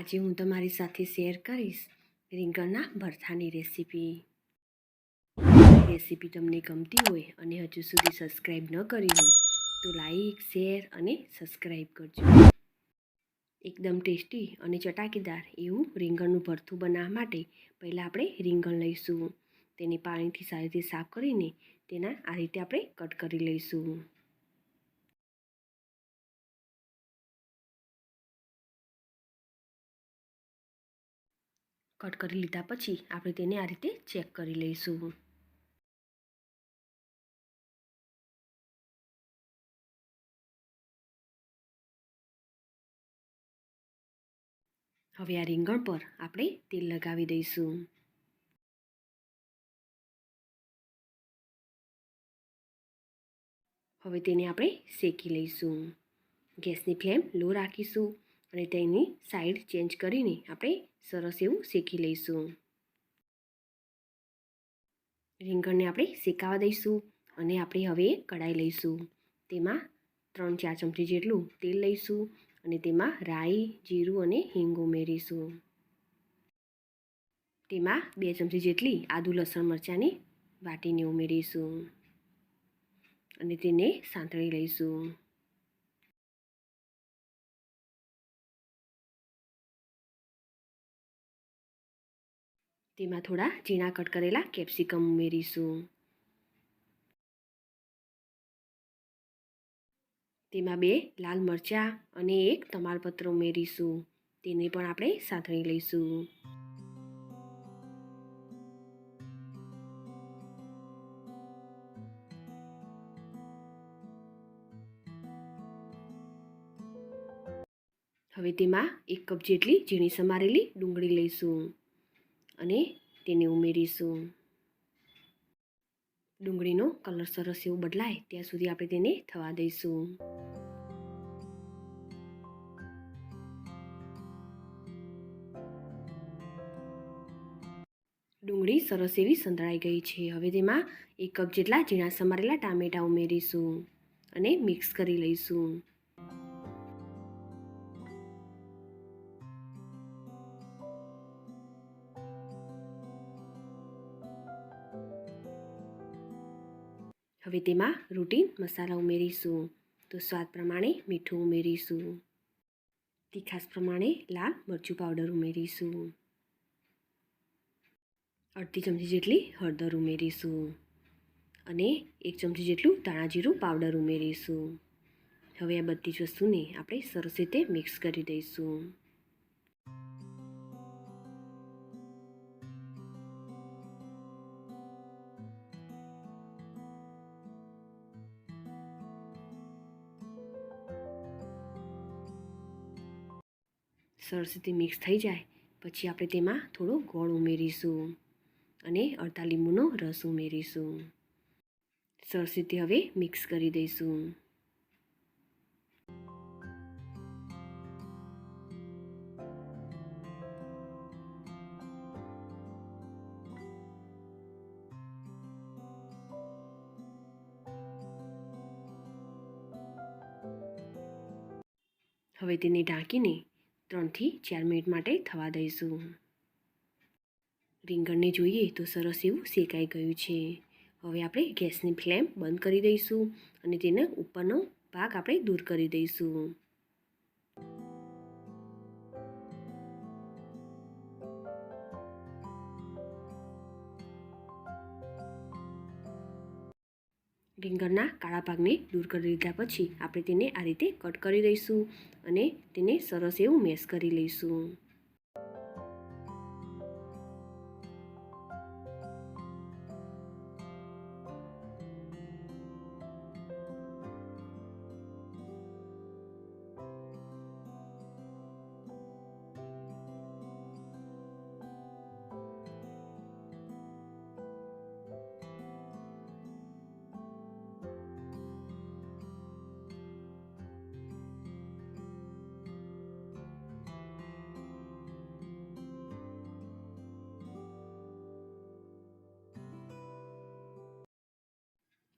આજે હું તમારી સાથે શેર કરીશ રીંગણના ભરથાની રેસીપી રેસીપી તમને ગમતી હોય અને હજુ સુધી સબસ્ક્રાઈબ ન કરી હોય, તો લાઈક શેર અને સબસ્ક્રાઈબ કરજો. એકદમ ટેસ્ટી અને ચટાકેદાર એવું રીંગણનું ભરથું બનાવવા માટે પહેલાં આપણે રીંગણ લઈશું. તેને પાણીથી સારી રીતે સાફ કરીને તેના આ રીતે આપણે કટ કરી લઈશું. કટ કરી લીધા પછી આપણે તેને આ રીતે ચેક કરી લઈશું. હવે આ રીંગણ પર આપણે તેલ લગાવી દઈશું. હવે તેને આપણે શેકી લઈશું. ગેસની ફ્લેમ લો રાખીશું. અને તેની સાઈડ ચેન્જ કરીને આપણે સરસ એવું શેકી લઈશું. રીંગણને આપણે શેકાવા દઈશું અને આપણે હવે કઢાઈ લઈશું. તેમાં ત્રણ ચાર ચમચી જેટલું તેલ લઈશું અને તેમાં રાઈ, જીરું અને હિંગ ઉમેરીશું. તેમાં બે ચમચી જેટલી આદુ, લસણ મરચાંની વાટીને ઉમેરીશું અને તેને સાંતળી લઈશું. તેમાં થોડા ઝીણા કટ કરેલા કેપ્સિકમ ઉમેરીશું. તેમાં બે લાલ મરચાં અને એક તમાલપત્ર ઉમેરીશું. તેને પણ આપણે સાંતળી લઈશું. હવે તેમાં એક કપ જેટલી ઝીણી સમારેલી ડુંગળી લઈશું. અને તેને ઉમેરીશું. ડુંગળીનો કલર સરસ એવો બદલાય, ત્યાં સુધી આપણે તેને થવા દઈશું. ડુંગળી સરસ એવી સંતળાઈ ગઈ છે. હવે તેમાં એક કપ જેટલા ઝીણા સમારેલા ટામેટાં ઉમેરીશું અને મિક્સ કરી લઈશું. હવે તેમાં રૂટીન, મસાલા ઉમેરીશું. તો સ્વાદ પ્રમાણે મીઠું ઉમેરીશું. તીખાસ પ્રમાણે લાલ મરચું પાવડર ઉમેરીશું. અડધી ચમચી જેટલી હળદર ઉમેરીશું. અને એક ચમચી જેટલું ધાણાજીરું પાવડર ઉમેરીશું. હવે આ બધી જ વસ્તુને આપણે સરસ રીતે મિક્સ કરી દઈશું. સરસ મિક્સ થઈ જાય, પછી આપણે તેમાં થોડો ગોળ ઉમેરીશું અને અડધા લીંબુનો રસ ઉમેરીશું. સરસ હવે મિક્સ કરી દઈશું. હવે તેને ઢાંકીને ત્રણથી ચાર મિનિટ માટે થવા દઈશું. રીંગણને જોઈએ તો સરસ એવું શેકાઈ ગયું છે. હવે આપણે ગેસની ફ્લેમ બંધ કરી દઈશું અને તેના ઉપરનો ભાગ આપણે દૂર કરી દઈશું. રીંગણના કાળા ભાગને દૂર કરી લીધા પછી આપણે તેને આ રીતે કટ કરી દઈશું અને તેને સરસ એવું મેશ કરી લઈશું.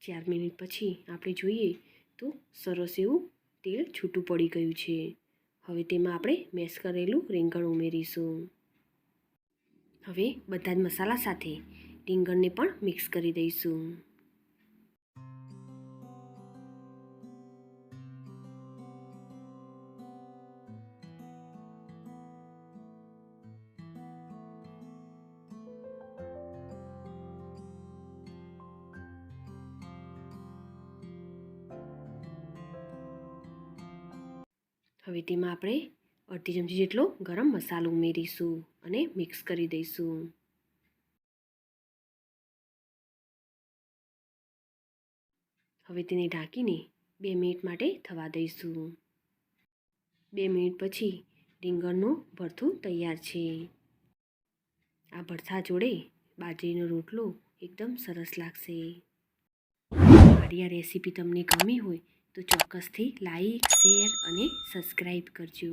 ચાર મિનિટ પછી આપણે જોઈએ તો સરસ એવું તેલ છૂટું પડી ગયું છે. હવે તેમાં આપણે મેશ કરેલું રીંગણ ઉમેરીશું. હવે બધા જ મસાલા સાથે રીંગણને પણ મિક્સ કરી દઈશું. હવે તેમાં આપણે અડધી ચમચી જેટલો ગરમ મસાલો ઉમેરીશું અને મિક્સ કરી દઈશું. હવે તેને ઢાંકીને બે મિનિટ માટે થવા દઈશું. બે મિનિટ પછી રીંગણનું ભરથું તૈયાર છે. આ ભરથા જોડે બાજરીનો રોટલો એકદમ સરસ લાગશે. મારી આ રેસીપી તમને ગમી હોય તો ચોક્કસથી લાઈક શેર અને સબસ્ક્રાઈબ કરજો.